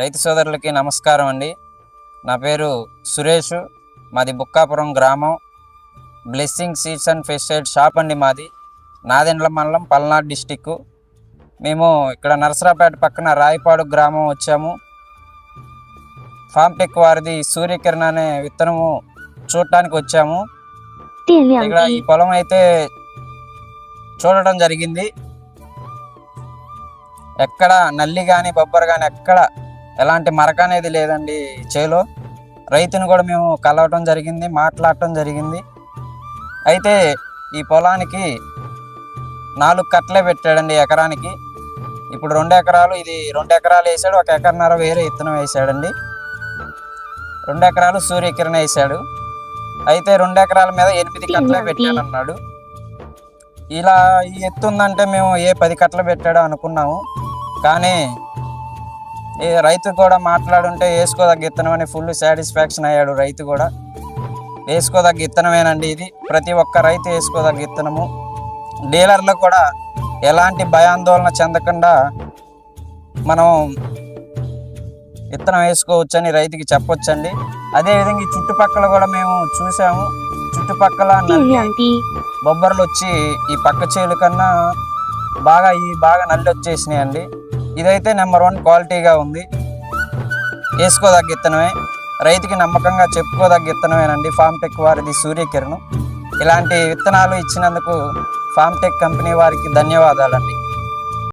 రైతు సోదరులకి నమస్కారం అండి. నా పేరు సురేష్ మాది బుక్కాపురం గ్రామం. Blessing seeds and pesticide shop అండి మాది. నాదెండ్ల మండలం పల్నాడు డిస్టిక్. మేము ఇక్కడ నరసరాపేట పక్కన రాయపాడు గ్రామం వచ్చాము. ఫామ్టెక్ వారిది సూర్యకిరణ అనే విత్తనము చూడటానికి వచ్చాము. ఇక్కడ ఈ పొలం అయితే చూడటం జరిగింది. ఎక్కడ నల్లి కానీ బొబ్బరు కానీ ఎక్కడ ఎలాంటి మరక అనేది లేదండి చేలో. రైతుని కూడా మేము కలవటం జరిగింది మాట్లాడటం జరిగింది. అయితే ఈ పొలానికి నాలుగు కట్టలే పెట్టాడండి ఎకరానికి. ఇప్పుడు రెండు ఎకరాలు ఇది రెండు ఎకరాలు వేసాడు ఒక ఎకరన్నర వేరే విత్తనం వేసాడండి. రెండు ఎకరాలు సూర్యకిరణ వేసాడు. అయితే రెండు ఎకరాల మీద ఎనిమిది కట్టలే పెట్టాడు అన్నాడు ఇలా ఈ ఎత్తు ఉందంటే మేము ఏ పది కట్టలు పెట్టాడో అనుకున్నాము. కానీ రైతు కూడా మాట్లాడుంటే వేసుకోదగ్గ ఇత్తనం అని ఫుల్ సాటిస్ఫాక్షన్ అయ్యాడు రైతు కూడా. వేసుకోదగ్గ ఇత్తనమేనండి ఇది. ప్రతి ఒక్క రైతు వేసుకోదగ్గ ఇత్తనము. డీలర్లు కూడా ఎలాంటి భయాందోళన చెందకుండా మనం విత్తనం వేసుకోవచ్చని రైతుకి చెప్పొచ్చండి. అదేవిధంగా ఈ చుట్టుపక్కల కూడా మేము చూసాము. చుట్టుపక్కల బొబ్బర్లు వచ్చి ఈ పక్క చేలు కన్నా బాగా ఈ బాగా నల్లి వచ్చేసినాయండి. ఇదైతే నెంబర్ వన్ క్వాలిటీగా ఉంది. వేసుకోదగ్గ ఇత్తనమే. రైతుకి నమ్మకంగా చెప్పుకోదగ్గ ఇత్తనమేనండి ఫామ్టెక్ వారిది సూర్యకిరణం. ఇలాంటి విత్తనాలు ఇచ్చినందుకు ఫామ్టెక్ కంపెనీ వారికి ధన్యవాదాలండి.